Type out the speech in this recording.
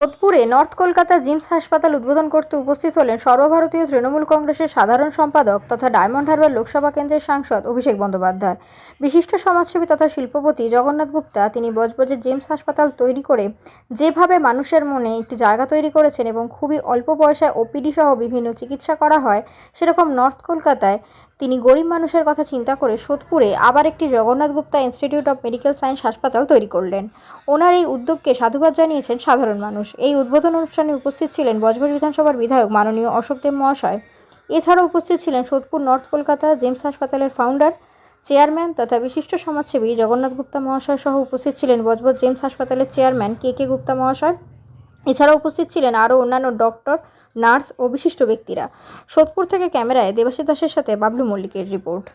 সোদপুরে north Kolkata gems হাসপাতাল উদ্বোধন করতে উপস্থিত হলেন সর্বভারতীয় তৃণমূল কংগ্রেসের সাধারণ সম্পাদক তথা ডায়মন্ড হারবার লোকসভা কেন্দ্রের সাংসদ অভিষেক বন্দ্যোপাধ্যায়। বিশিষ্ট সমাজসেবী তথা শিল্পপতি জগন্নাথ গুপ্তা তিনি বজবজে জেমস হাসপাতাল তৈরি করে যেভাবে মানুষের মনে একটি জায়গা তৈরি করেছেন এবং খুবই অল্প পয়সায় ওপিডি সহ বিভিন্ন চিকিৎসা করা হয়, সেরকম নর্থ কলকাতায় তিনি গরিব মানুষের কথা চিন্তা করে সোদপুরে আবার একটি Jagannath Gupta institute of medical science হাসপাতাল তৈরি করলেন। ওনার এই উদ্যোগকে সাধুবাদ জানিয়েছেন সাধারণ মানুষ। এই উদ্বোধন অনুষ্ঠানে উপস্থিত ছিলেন বজবজ বিধানসভার বিধায়ক মাননীয় অশোক দেব মহাশয়। এছাড়াও উপস্থিত ছিলেন সোদপুর নর্থ কলকাতা জেমস হাসপাতালের ফাউন্ডার, চেয়ারম্যান তথা বিশিষ্ট সমাজসেবী জগন্নাথ গুপ্তা মহাশয় সহ উপস্থিত ছিলেন বজবজ জেমস হাসপাতালের চেয়ারম্যান কে কে গুপ্তা মহাশয়। এছাড়াও উপস্থিত ছিলেন আরও অন্যান্য ডক্টর, নার্স ও বিশিষ্ট ব্যক্তিরা। সোদপুর থেকে ক্যামেরায় দেবাশী দাসের সাথে বাবলু মল্লিকের রিপোর্ট।